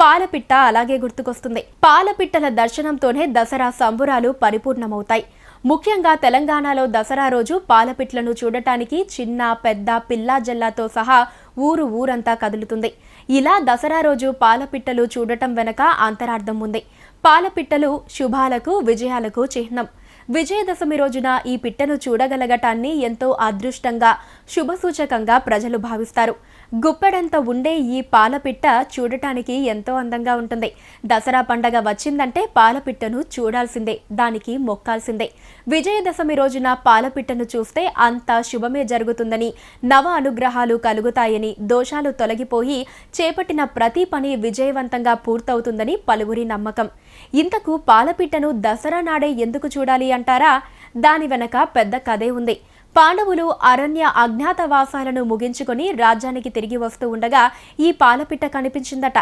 పాలపిట్ట అలాగే గుర్తుకొస్తుంది. పాలపిట్టల దర్శనంతోనే దసరా సంబురాలు పరిపూర్ణమవుతాయి. ముఖ్యంగా తెలంగాణలో దసరా రోజు పాలపిట్లను చూడటానికి చిన్న పెద్ద పిల్లా జల్లాతో సహా ఊరు ఊరంతా కదులుతుంది. ఇలా దసరా రోజు పాలపిట్టలు చూడటం వెనక అంతరార్థం ఉంది. పాలపిట్టలు శుభాలకు విజయాలకు చిహ్నం. విజయదశమి రోజున ఈ పిట్టను చూడగలగటాన్ని ఎంతో అదృష్టంగా శుభసూచకంగా ప్రజలు భావిస్తారు. గుప్పెడంత ఉండే ఈ పాలపిట్ట చూడటానికి ఎంతో అందంగా ఉంటుంది. దసరా పండగ వచ్చిందంటే పాలపిట్టను చూడాల్సిందే దానికి మొక్కాల్సిందే. విజయదశమి రోజున పాలపిట్టను చూస్తే అంత శుభమే జరుగుతుందని నవ అనుగ్రహాలు కలుగుతాయని దోషాలు తొలగిపోయి చేపట్టిన ప్రతి పని విజయవంతంగా పూర్తవుతుందని పలువురి నమ్మకం. ఇంతకు పాలపిట్టను దసరా నాడే ఎందుకు చూడాలి అంటారా? దాని వెనక పెద్ద కథే ఉంది. పాండవులు అరణ్య అజ్ఞాతవాసాలను ముగించుకొని రాజ్యానికి తిరిగి వస్తూ ఉండగా ఈ పాలపిట్ట కనిపించిందట.